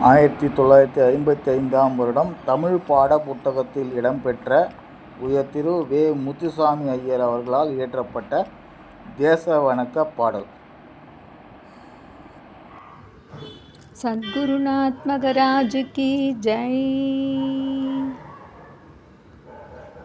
ஆயிரத்தி தொள்ளாயிரத்தி ஐம்பத்தி ஐந்தாம் வருடம் தமிழ் பாட புத்தகத்தில் இடம்பெற்ற உயர் திரு வே. முத்துசாமி ஐயர் அவர்களால் இயற்றப்பட்ட தேச வணக்க பாடல். சத்குருநாத் கி ஜெய்.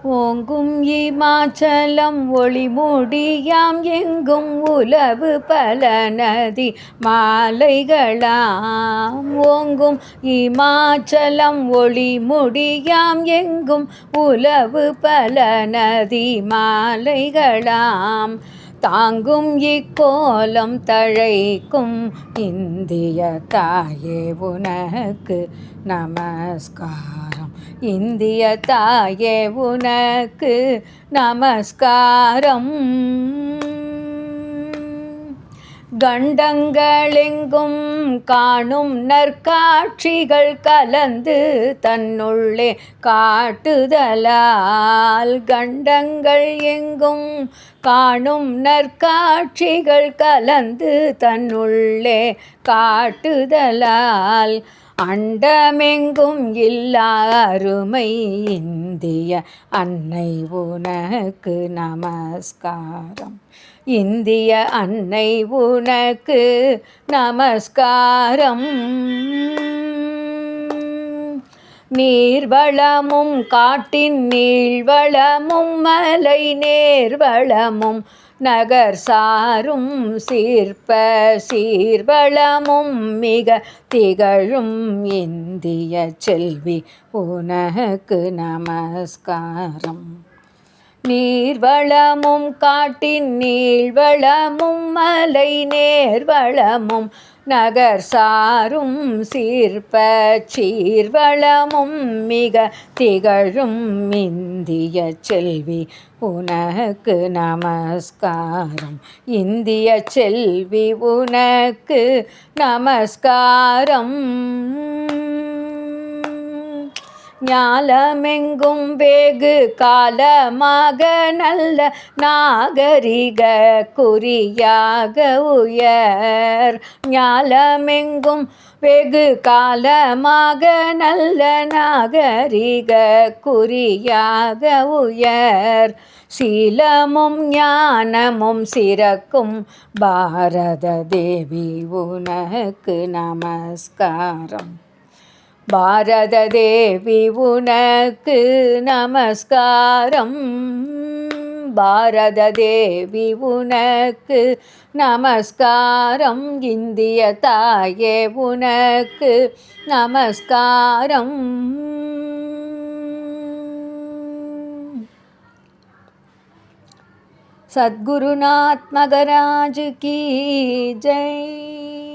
ஓங்கும் இமாச்சலம் ஒளிமுடியாம் எங்கும் உலவு பல நதி மாலைகளாம். ஓங்கும் இமாச்சலம் ஒளிமுடியாம் எங்கும் உலவு பல நதி மாலைகளாம். தாங்கும் இக்கோலம் தழைக்கும் இந்திய தாயே உனக்கு நமஸ்காரம். இந்திய தாயே உனக்கு நமஸ்காரம். கண்டங்களெங்கும் காணும் நற்காட்சிகள் கலந்து தன்னுள்ளே காட்டுதலால். கண்டங்கள் எங்கும் காணும் நற்காட்சிகள் கலந்து தன்னுள்ளே காட்டுதலால். அண்டமெங்கும் இல்லா அருமை இந்திய அன்னை உனக்கு நமஸ்காரம். இந்திய அன்னை உனக்கு நமஸ்காரம். நீர்வளமும் காட்டின் நீள்வளமும் மலை நேர்வளமும் நகர் சாரும் சீர்ப்ப சீர்வளமும் மிக திகழும் இந்திய செல்வி உனக்கு நமஸ்காரம். நீர்வளமும் காட்டின் நீள்வளமும் மலை நேர்வளமும் நகர் சாரும் சீர்ப்ப சீர்வளமும் மிக திகழும் இந்திய செல்வி உனக்கு நமஸ்காரம். இந்திய செல்வி உனக்கு நமஸ்காரம். ஞாலமெங்கும் வேகு காலமாக நல்ல நாகரிக குறியாக உயர். ஞாலமெங்கும் வெகு காலமாக நல்ல நாகரிக குறியாக உயர். சீலமும் ஞானமும் சிறக்கும் பாரத தேவி உனக்கு நமஸ்காரம். பாரத தேவி உனக்கு நமஸ்காரம். பாரத தேவி உனக்கு நமஸ்காரம். இந்திய தாயே உனக்கு நமஸ்காரம். சத்குருநாத் மகராஜ் கி. ஜெய்.